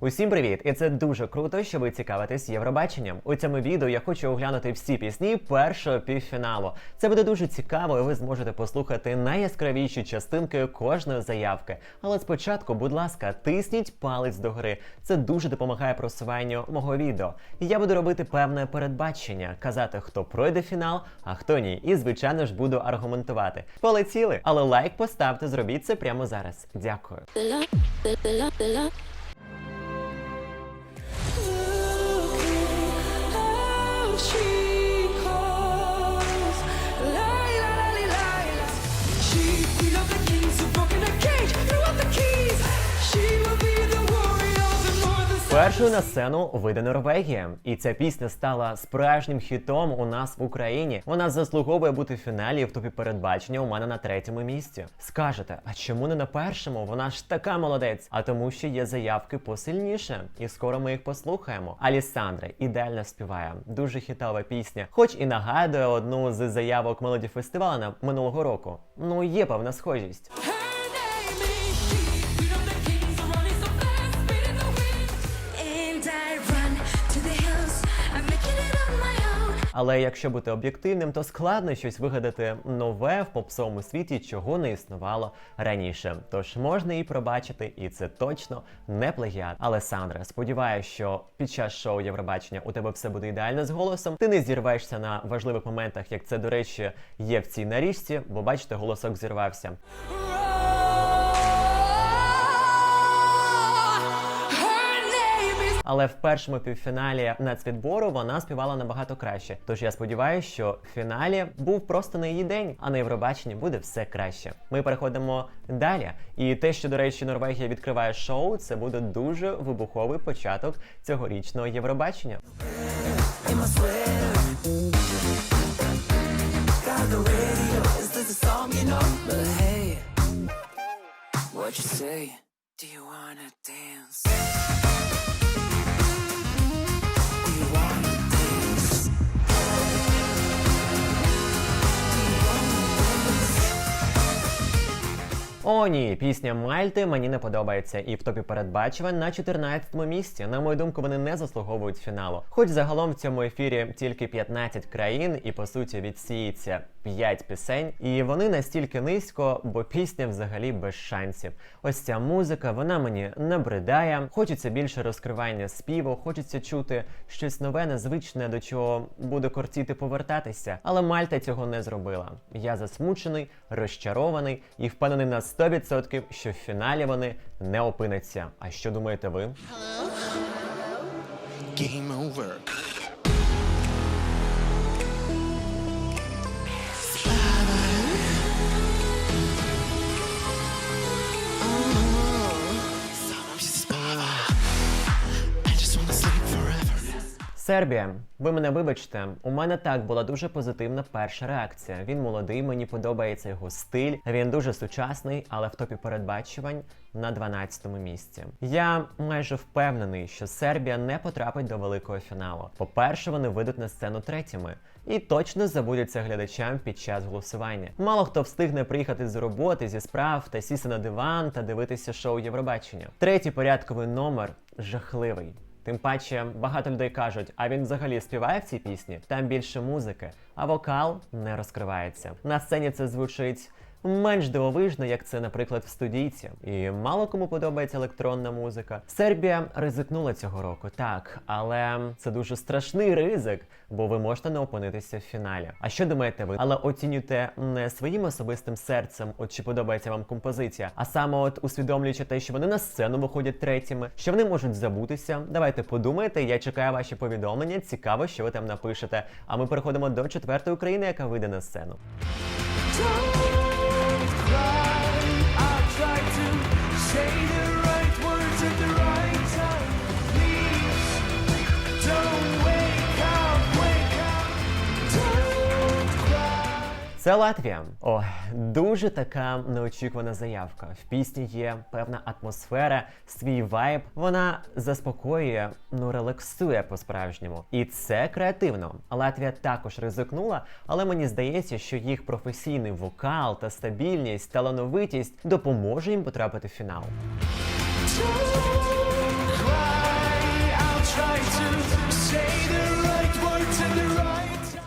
Усім привіт! І це дуже круто, що ви цікавитесь Євробаченням. У цьому відео я хочу оглянути всі пісні першого півфіналу. Це буде дуже цікаво, і ви зможете послухати найяскравіші частинки кожної заявки. Але спочатку, будь ласка, тисніть палець догори. Це дуже допомагає просуванню мого відео. Я буду робити певне передбачення, казати, хто пройде фінал, а хто ні. І звичайно ж буду аргументувати. Полетіли, але лайк поставте, зробіть це прямо зараз. Дякую. Першою на сцену вийде Норвегія, і ця пісня стала справжнім хітом у нас в Україні. Вона заслуговує бути в фіналі в топі передбачення у мене на третьому місці. Скажете, а чому не на першому? Вона ж така молодець. А тому, що є заявки посильніше, і скоро ми їх послухаємо. Алісандра ідеально співає, дуже хітова пісня, хоч і нагадує одну з заявок мелоді фестивалу минулого року. Ну є певна схожість. Але якщо бути об'єктивним, то складно щось вигадати нове в попсовому світі, чого не існувало раніше. Тож можна і пробачити, і це точно не плагіат. Але Сандра, сподіваюся, що під час шоу Євробачення у тебе все буде ідеально з голосом. Ти не зірвешся на важливих моментах, як це, до речі, є в цій наріжці, бо бачите, голосок зірвався. Але в першому півфіналі нацвідбору вона співала набагато краще. Тож я сподіваюся, що в фіналі був просто на її день, а на Євробаченні буде все краще. Ми переходимо далі. І те, що, до речі, Норвегія відкриває шоу, це буде дуже вибуховий початок цьогорічного Євробачення. What you say? Do you wanna dance? you want. О, ні, пісня Мальти мені не подобається, і в топі передбачувань на 14-му місці. На мою думку, вони не заслуговують фіналу. Хоч загалом в цьому ефірі тільки 15 країн, і по суті відсіється 5 пісень, і вони настільки низько, бо пісня взагалі без шансів. Ось ця музика, вона мені набридає. Хочеться більше розкривання співу, хочеться чути щось нове, незвичне, до чого буде кортіти повертатися. Але Мальта цього не зробила. Я засмучений, розчарований і впевнений на 100%, що в фіналі вони не опиняться. А що думаєте ви? Game over. Сербія, ви мене вибачте, у мене так була дуже позитивна перша реакція. Він молодий, мені подобається його стиль. Він дуже сучасний, але в топі передбачувань на 12-му місці. Я майже впевнений, що Сербія не потрапить до великого фіналу. По-перше, вони вийдуть на сцену третіми. І точно забудуться глядачам під час голосування. Мало хто встигне приїхати з роботи, зі справ та сісти на диван та дивитися шоу Євробачення. Третій порядковий номер жахливий. Тим паче багато людей кажуть, а він взагалі співає в цій пісні. Там більше музики, а вокал не розкривається. На сцені це звучить. Менш дивовижно, як це, наприклад, в студійці, і мало кому подобається електронна музика. Сербія ризикнула цього року, так, але це дуже страшний ризик, бо ви можете не опинитися в фіналі. А що думаєте ви? Але оцінюйте не своїм особистим серцем, от чи подобається вам композиція, а саме от усвідомлюючи те, що вони на сцену виходять третіми, що вони можуть забутися. Давайте подумайте. Я чекаю ваші повідомлення. Цікаво, що ви там напишете. А ми переходимо до четвертої країни, яка вийде на сцену. Це Латвія. О, дуже така неочікувана заявка. В пісні є певна атмосфера, свій вайб. Вона заспокоює, ну релаксує по-справжньому. І це креативно. Латвія також ризикнула, але мені здається, що їх професійний вокал та стабільність, талановитість допоможе їм потрапити в фінал.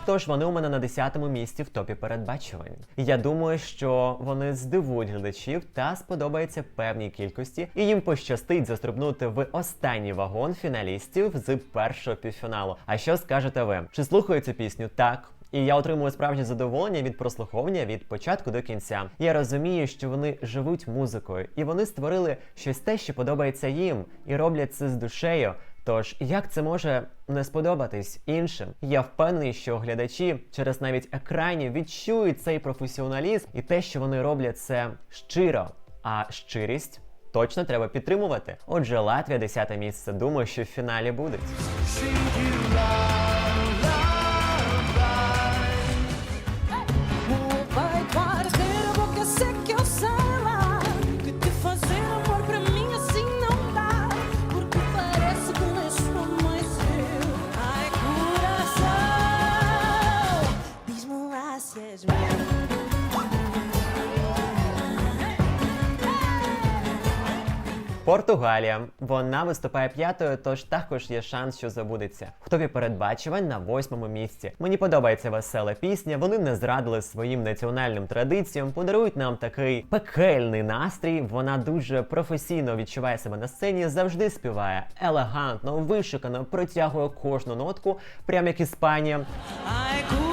Тож вони у мене на 10-му місці в топі передбачувань. Я думаю, що вони здивують глядачів та сподобається певній кількості, і їм пощастить застрибнути в останній вагон фіналістів з першого півфіналу. А що скажете ви? Чи слухаю цю пісню? Так. І я отримую справжнє задоволення від прослуховування від початку до кінця. Я розумію, що вони живуть музикою, і вони створили щось те, що подобається їм, і роблять це з душею. Тож як це може не сподобатись іншим? Я впевнений, що глядачі через навіть екрані відчують цей професіоналізм і те, що вони роблять це щиро. А щирість точно треба підтримувати. Отже, Латвія 10 місце. Думаю, що в фіналі будуть. Португалія. Вона виступає п'ятою, тож також є шанс, що забудеться. В топі передбачувань на восьмому місці. Мені подобається весела пісня. Вони не зрадили своїм національним традиціям, подарують нам такий пекельний настрій. Вона дуже професійно відчуває себе на сцені, завжди співає елегантно, вишикано, протягує кожну нотку, прям як Іспанія. Ai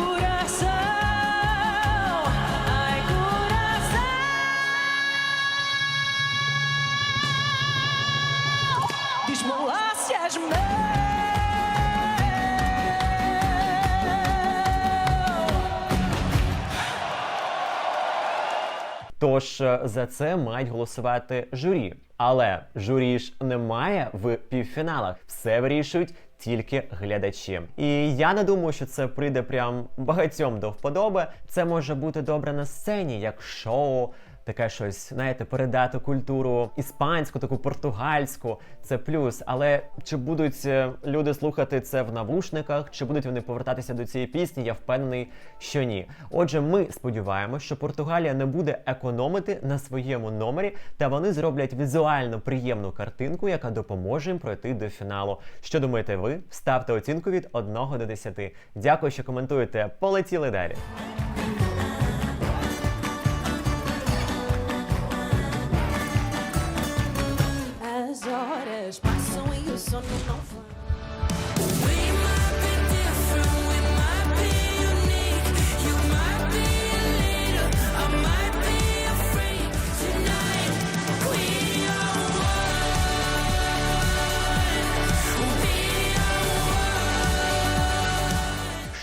Тож е, за це мають голосувати журі. Але журі ж немає в півфіналах. Все вирішують тільки глядачі. І я не думаю, що це прийде прям багатьом до вподоби. Це може бути добре на сцені, як шоу. Таке щось, знаєте, передати культуру іспанську, таку португальську, це плюс. Але чи будуть е, люди слухати це в навушниках, чи будуть вони повертатися до цієї пісні? Я впевнений, що ні. Отже, ми сподіваємося, що Португалія не буде економити на своєму номері, та вони зроблять візуально приємну картинку, яка допоможе їм пройти до фіналу. Що думаєте ви? Ставте оцінку від 1 до 10. Дякую, що коментуєте. Полетіли далі. Horas passam e o sono não vem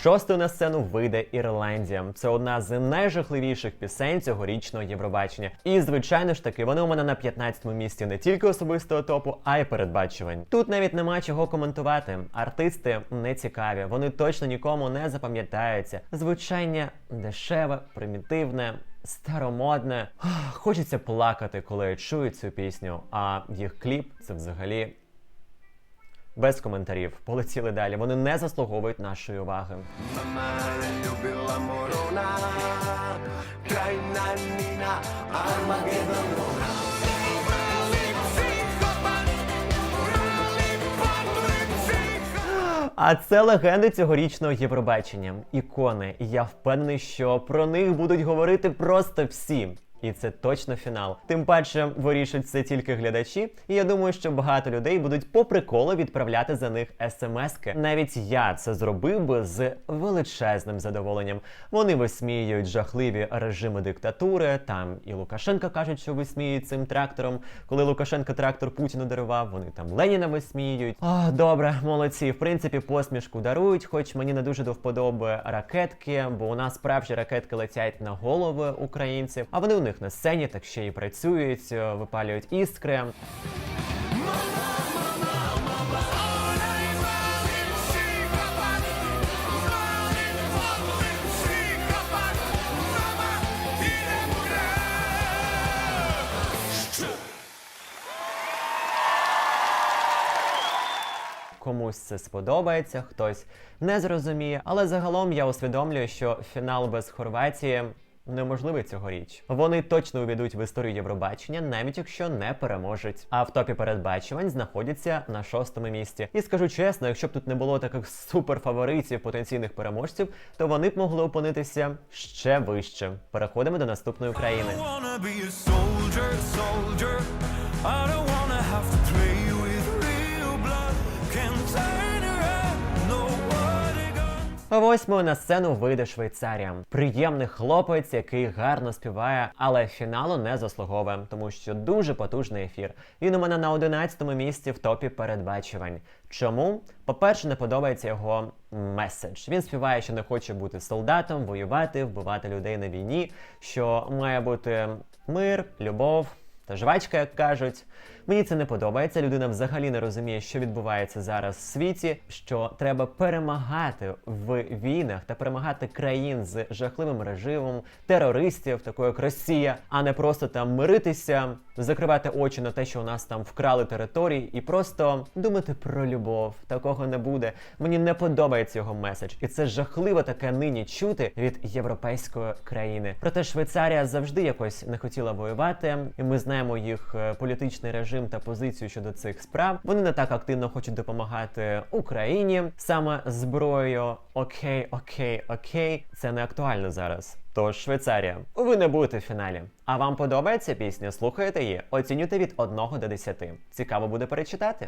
Шостою на сцену вийде Ірландія. Це одна з найжахливіших пісень цьогорічного Євробачення. І звичайно ж таки, вони у мене на 15-му місці не тільки особистого топу, а й передбачувань. Тут навіть нема чого коментувати. Артисти не цікаві, вони точно нікому не запам'ятаються. Звучання дешеве, примітивне. Старомодне, хочеться плакати, коли я чую цю пісню. А їх кліп це взагалі без коментарів. Полетіли далі. Вони не заслуговують нашої уваги. Ljubila morona Krajna Nina Armagedonona А це легенди цьогорічного Євробачення. Ікони. І я впевнений, що про них будуть говорити просто всі. І це точно фінал. Тим паче вирішать це тільки глядачі. І я думаю, що багато людей будуть по приколу відправляти за них смски. Навіть я це зробив би з величезним задоволенням. Вони висміюють жахливі режими диктатури. Там і Лукашенка кажуть, що висміюють цим трактором. Коли Лукашенко трактор Путіну дарував, вони там Леніна висміюють. О, добре, молодці. В принципі, посмішку дарують, хоч мені не дуже до вподоби ракетки, бо у нас справжні ракетки летять на голови українців, а вони них на сцені так ще й працюють, е, випалюють іскри. Комусь це сподобається, хтось не зрозуміє. Але загалом я усвідомлюю, що фінал без Хорватії неможливий цьогоріч. Вони точно увійдуть в історію Євробачення, навіть якщо не переможуть. А в топі передбачувань знаходяться на шостому місці. І скажу чесно, якщо б тут не було таких суперфаворитів потенційних переможців, то вони б могли опинитися ще вище. Переходимо до наступної країни. wanna be a soldier, soldier. I Восьмою на сцену вийде Швейцарія. Приємний хлопець, який гарно співає, але фіналу не заслуговує, тому що дуже потужний ефір. Він у мене на 11-му місці в топі передбачувань. Чому? По-перше, не подобається його меседж. Він співає, що не хоче бути солдатом, воювати, вбивати людей на війні, що має бути мир, любов. Та жвачка, як кажуть, мені це не подобається. Людина взагалі не розуміє, що відбувається зараз в світі. Що треба перемагати в війнах та перемагати країн з жахливим режимом, терористів, такою як Росія, а не просто там миритися, закривати очі на те, що у нас там вкрали території, і просто думати про любов. Такого не буде. Мені не подобається його меседж, і це жахливо таке нині чути від європейської країни. Проте Швейцарія завжди якось не хотіла воювати, і ми знаємо їх е, політичний режим та позицію щодо цих справ. Вони не так активно хочуть допомагати Україні саме зброєю. Окей, окей, окей, це не актуально зараз. Тож Швейцарія, ви не будете в фіналі. А вам подобається пісня? Слухаєте її? Оцінюйте від 1 до 10. Цікаво буде перечитати.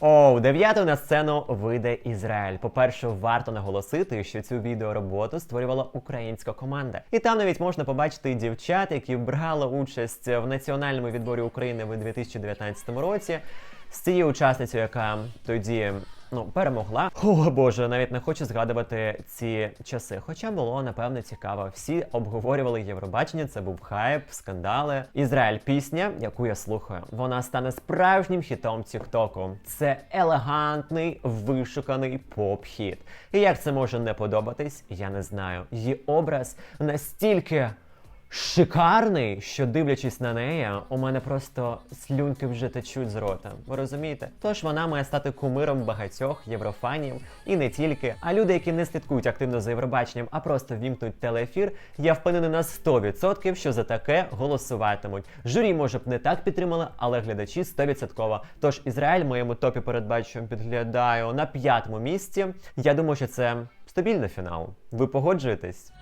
Оу, дев'ятою на сцену вийде Ізраїль. По-перше, варто наголосити, що цю відеороботу створювала українська команда. І там навіть можна побачити дівчат, які брали участь в національному відборі України в 2019 році. З цією учасницею, яка тоді ну перемогла. О боже, навіть не хочу згадувати ці часи. Хоча було напевно цікаво. Всі обговорювали Євробачення. Це був хайп, скандали. Ізраїль пісня, яку я слухаю, вона стане справжнім хітом Тіктоку. Це елегантний, вишуканий поп-хіт. І як це може не подобатись, я не знаю. Її образ настільки шикарний, що дивлячись на неї, у мене просто слюнки вже течуть з рота. Ви розумієте? Тож вона має стати кумиром багатьох єврофанів і не тільки. А люди, які не слідкують активно за Євробаченням, а просто вімкнуть телеефір, я впевнений на 100%, що за таке голосуватимуть. Журі може б не так підтримали, але глядачі 100%. Тож Ізраїль моєму топі передбаченням підглядаю на п'ятому місці. Я думаю, що це стабільний фінал. Ви погоджуєтесь?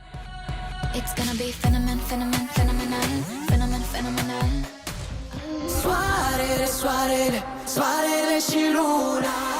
It's gonna be phenomen, phenomen, phenomenal, phenomen, phenomenal. Soarele, soarele, soarele și luna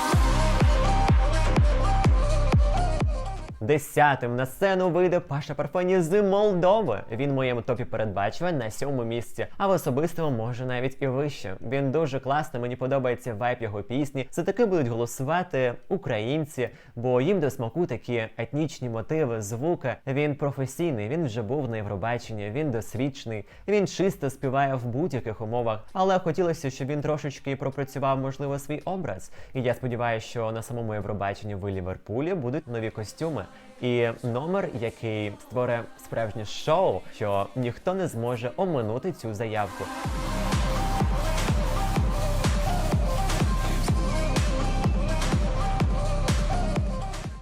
Десятим на сцену вийде Паша Парфені з Молдови. Він в моєму топі передбачувань на сьомому місці, а в особистому може навіть і вище. Він дуже класний, мені подобається вайб його пісні. За таки будуть голосувати українці, бо їм до смаку такі етнічні мотиви, звуки. Він професійний, він вже був на Євробаченні, він досвідчений, він чисто співає в будь-яких умовах. Але хотілося, щоб він трошечки пропрацював, можливо, свій образ. І я сподіваюся, що на самому Євробаченні в Ліверпулі будуть нові костюми. І номер, який створить справжнє шоу, що ніхто не зможе оминути цю заявку.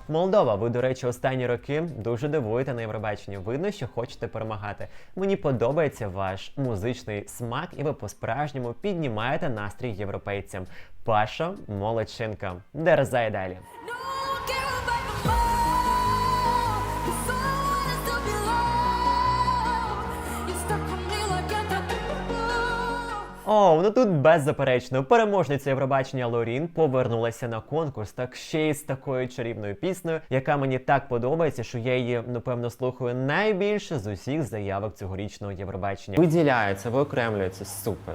Молдова, ви, до речі, останні роки дуже дивуєте на Євробаченні. Видно, що хочете перемагати. Мені подобається ваш музичний смак, і ви по-справжньому піднімаєте настрій європейцям. Паша молодчинка. Дерзай далі. О, ну тут беззаперечно. Переможниця Євробачення Лорін повернулася на конкурс, так ще й з такою чарівною піснею, яка мені так подобається, що я її напевно слухаю найбільше з усіх заявок цьогорічного Євробачення. Виділяється, виокремлюється супер.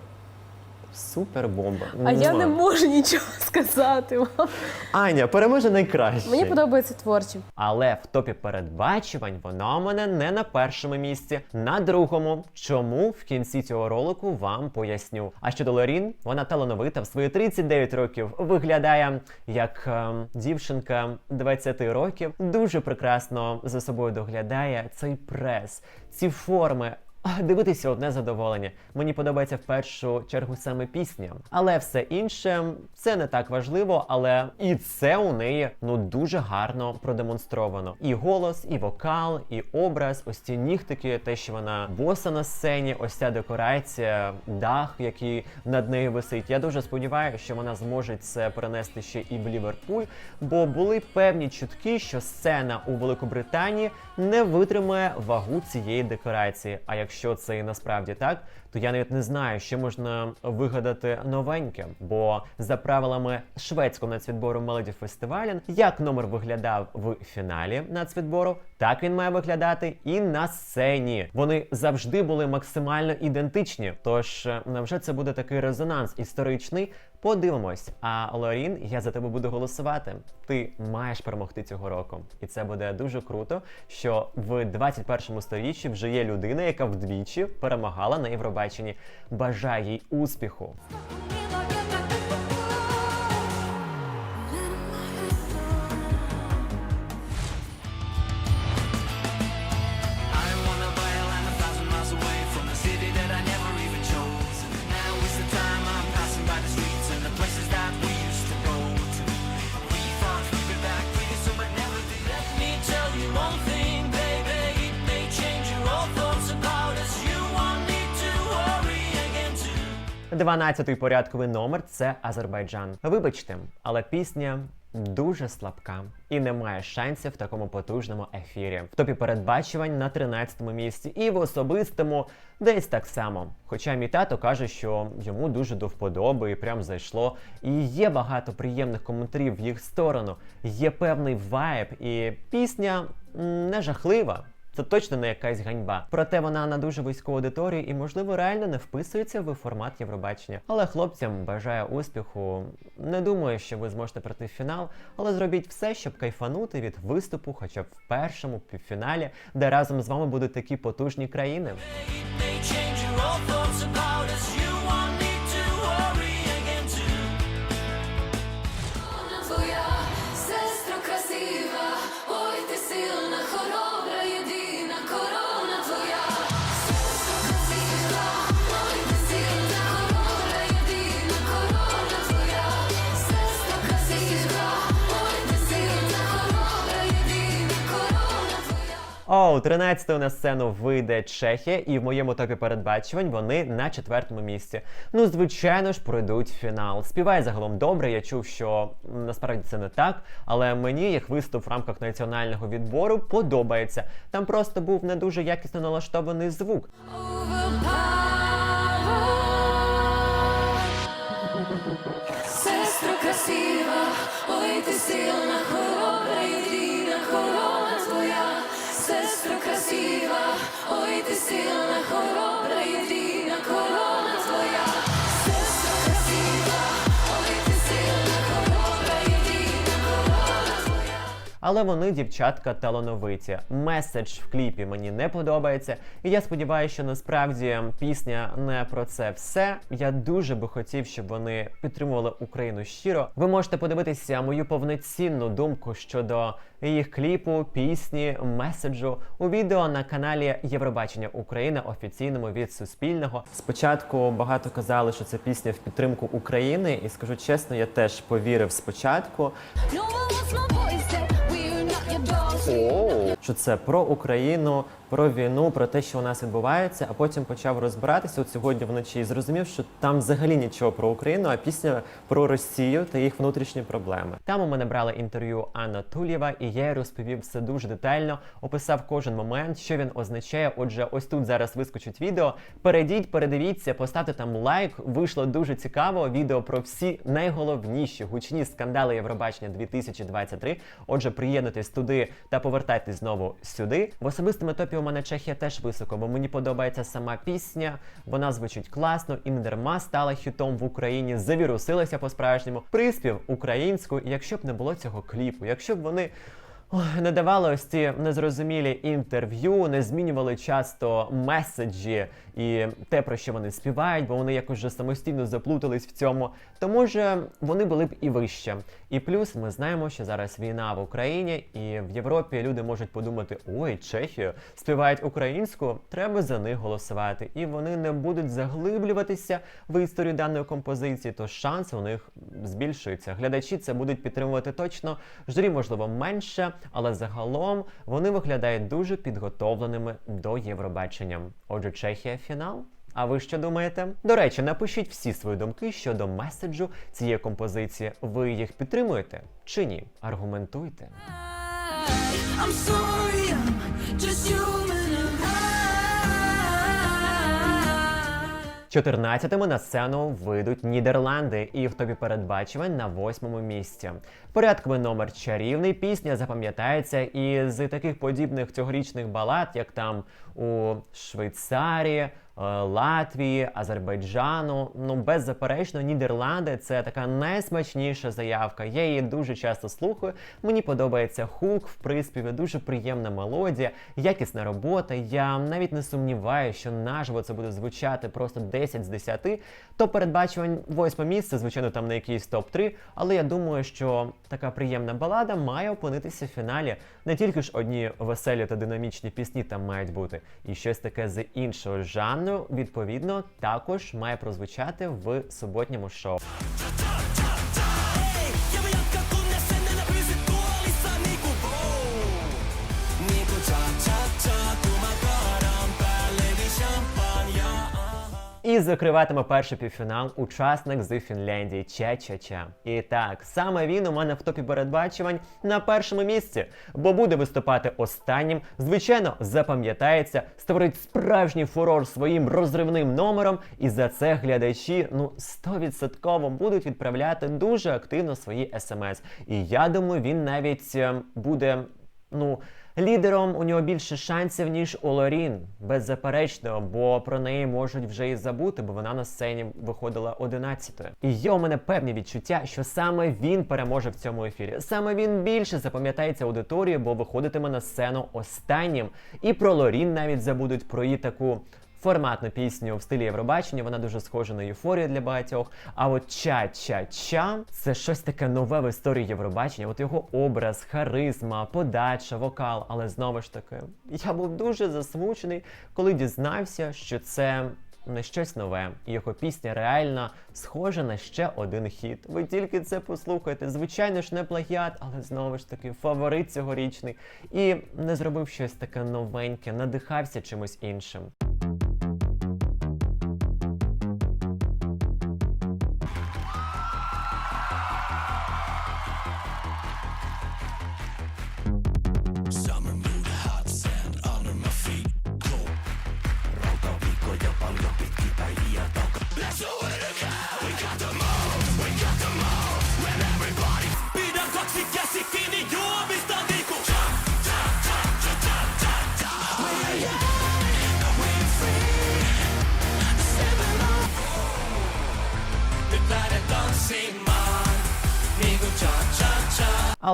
Супер бомба. А я не можу нічого сказати. вам. Аня, переможе найкраще. Мені подобається творче. Але в топі передбачувань вона у мене не на першому місці, на другому. Чому в кінці цього ролику вам поясню. А щодо Лорін, вона талановита в свої 39 років виглядає як ем, дівчинка 20 років. Дуже прекрасно за собою доглядає цей прес, ці форми. Дивитися одне задоволення. Мені подобається в першу чергу саме пісня. Але все інше це не так важливо, але і це у неї ну дуже гарно продемонстровано. І голос, і вокал, і образ, ось ці нігтики, те, що вона боса на сцені, ось ця декорація, дах, який над нею висить. Я дуже сподіваюся, що вона зможе це перенести ще і в Ліверпуль, бо були певні чутки, що сцена у Великобританії не витримає вагу цієї декорації. А якщо це і насправді так, то я навіть не знаю, що можна вигадати новеньке. Бо за правилами шведського нацвідбору Melody Festival, як номер виглядав в фіналі нацвідбору, так він має виглядати і на сцені. Вони завжди були максимально ідентичні. Тож е, невже це буде такий резонанс історичний? Подивимось. А Лорін, я за тебе буду голосувати. Ти маєш перемогти цього року, і це буде дуже круто, що в 21 сторіччі вже є людина, яка вдвічі перемагала на Євробаченні. Бажаю їй успіху. 12-й порядковий номер це Азербайджан. Вибачте, але пісня. Дуже слабка і не має шансів в такому потужному ефірі. В топі передбачувань на 13-му місці і в особистому десь так само. Хоча мій тато каже, що йому дуже до вподоби і прям зайшло. І є багато приємних коментарів в їх сторону. Є певний вайб, і пісня не жахлива. Це точно не якась ганьба. Проте вона на дуже вузьку аудиторію і, можливо, реально не вписується в формат Євробачення. Але хлопцям бажаю успіху. Не думаю, що ви зможете пройти в фінал, але зробіть все, щоб кайфанути від виступу, хоча б в першому півфіналі, де разом з вами будуть такі потужні країни. Твоя. Оу, 13-ю на сцену вийде Чехія, і в моєму топі передбачувань вони на четвертому місці. Ну, звичайно ж, пройдуть фінал. Співає загалом добре. Я чув, що насправді це не так, але мені їх виступ в рамках національного відбору подобається. Там просто був не дуже якісно налаштований звук. Але вони, дівчатка, талановиті. Меседж в кліпі мені не подобається. І я сподіваюся, що насправді пісня не про це все. Я дуже би хотів, щоб вони підтримували Україну щиро. Ви можете подивитися мою повноцінну думку щодо їх кліпу, пісні, меседжу у відео на каналі Євробачення Україна офіційному від Суспільного. Спочатку багато казали, що це пісня в підтримку України, і скажу чесно, я теж повірив спочатку. No 오. Що це про Україну, про війну, про те, що у нас відбувається, а потім почав розбиратися от сьогодні вночі і зрозумів, що там взагалі нічого про Україну, а пісня про Росію та їх внутрішні проблеми. Там у мене брали інтерв'ю Анна Тулєва, і я розповів все дуже детально, описав кожен момент, що він означає. Отже, ось тут зараз вискочить відео. Перейдіть, передивіться, поставте там лайк. Вийшло дуже цікаво. Відео про всі найголовніші гучні скандали Євробачення 2023. Отже, приєднуйтесь туди та повертайтесь знову сюди. В особистому топі у мене Чехія теж високо, бо мені подобається сама пісня. Вона звучить класно і не стала хітом в Україні, завірусилася по-справжньому. Приспів українською, і якщо б не було цього кліпу, якщо б вони. Ой, не давали ось ці незрозумілі інтерв'ю, не змінювали часто меседжі і те, про що вони співають, бо вони якось вже самостійно заплутались в цьому. Тому ж вони були б і вище. І плюс ми знаємо, що зараз війна в Україні, і в Європі люди можуть подумати: ой, Чехію співають українську, треба за них голосувати. І вони не будуть заглиблюватися в історію даної композиції, то шанс у них збільшується. Глядачі це будуть підтримувати точно. Журі, можливо, менше, але загалом вони виглядають дуже підготовленими до Євробачення. Отже, Чехія фінал. А ви що думаєте? До речі, напишіть всі свої думки щодо меседжу цієї композиції. Ви їх підтримуєте чи ні? Аргументуйте. I'm sorry, I'm just 14-ми на сцену вийдуть Нідерланди, і в тобі передбачувань на восьмому місці. Порядковий номер чарівний пісня запам'ятається і з таких подібних цьогорічних балад, як там у Швейцарії. Е, Латвії, Азербайджану, ну беззаперечно, Нідерланди це така найсмачніша заявка. Я її дуже часто слухаю. Мені подобається хук в приспіві, дуже приємна мелодія, якісна робота. Я навіть не сумніваюся, що наживо це буде звучати просто 10 з 10. То передбачувань восьме місце, звичайно, там на якийсь топ-3, але я думаю, що така приємна балада має опинитися в фіналі. Не тільки ж одні веселі та динамічні пісні там мають бути, і щось таке з іншого жанру, відповідно, також має прозвучати в суботньому шоу. І закриватиме перший півфінал учасник з Фінляндії Ча-Ча-Ча. І так, саме він у мене в топі передбачувань на першому місці, бо буде виступати останнім. Звичайно, запам'ятається, створить справжній фурор своїм розривним номером, і за це глядачі ну 100% будуть відправляти дуже активно свої смс. І я думаю, він навіть е, буде ну. Лідером у нього більше шансів, ніж у Лорін, беззаперечно, бо про неї можуть вже і забути, бо вона на сцені виходила 11-ю. І є у мене певні відчуття, що саме він переможе в цьому ефірі. Саме він більше запам'ятається аудиторії, бо виходитиме на сцену останнім. І про Лорін навіть забудуть про її таку. Форматну пісню в стилі Євробачення, вона дуже схожа на єуфорію для багатьох. А от ча-ча-ча це щось таке нове в історії Євробачення. От його образ, харизма, подача, вокал. Але знову ж таки, я був дуже засмучений, коли дізнався, що це не щось нове, і його пісня реально схожа на ще один хіт. Ви тільки це послухайте. Звичайно ж, не плагіат, але знову ж таки фаворит цьогорічний. І не зробив щось таке новеньке, надихався чимось іншим.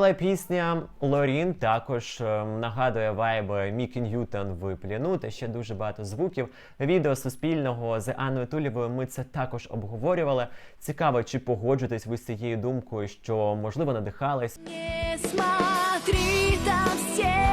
Але пісня Лорін також е, нагадує вайби Мікі Ньютон в пляну та ще дуже багато звуків. Відео суспільного з Анною Тулєвою ми це також обговорювали. Цікаво, чи погоджуєтесь ви з цією думкою, що можливо надихались. Не смотри, там стены,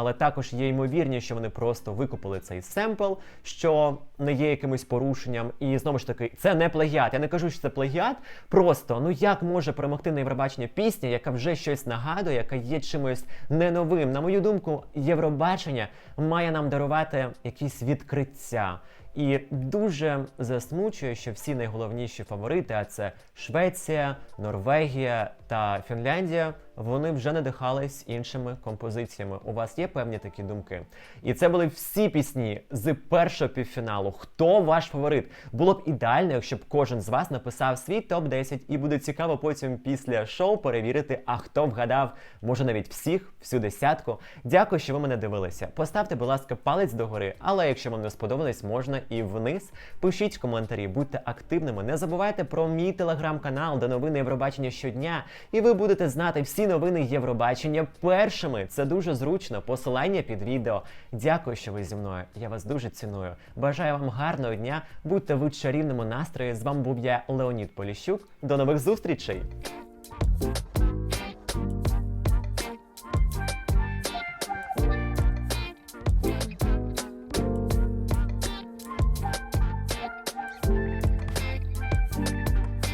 Але також є ймовірність, що вони просто викупили цей семпл, що не є якимось порушенням. І знову ж таки, це не плагіат. Я не кажу, що це плагіат. Просто ну як може перемогти Євробачення пісня, яка вже щось нагадує, яка є чимось не новим. На мою думку, Євробачення має нам дарувати якісь відкриття. І дуже засмучує, що всі найголовніші фаворити, а це Швеція, Норвегія та Фінляндія, вони вже надихались іншими композиціями. У вас є певні такі думки? І це були всі пісні з першого півфіналу. Хто ваш фаворит? Було б ідеально, якщо б кожен з вас написав свій топ 10 і буде цікаво потім після шоу перевірити, а хто вгадав, може навіть всіх, всю десятку. Дякую, що ви мене дивилися. Поставте, будь ласка, палець догори, але якщо вам не сподобалось, можна і вниз. Пишіть коментарі, будьте активними. Не забувайте про мій телеграм-канал, де новини Євробачення щодня. І ви будете знати всі новини Євробачення першими. Це дуже зручно. Посилання під відео. Дякую, що ви зі мною. Я вас дуже ціную. Бажаю вам гарного дня. Будьте в чарівному настрої. З вами був я Леонід Поліщук. До нових зустрічей!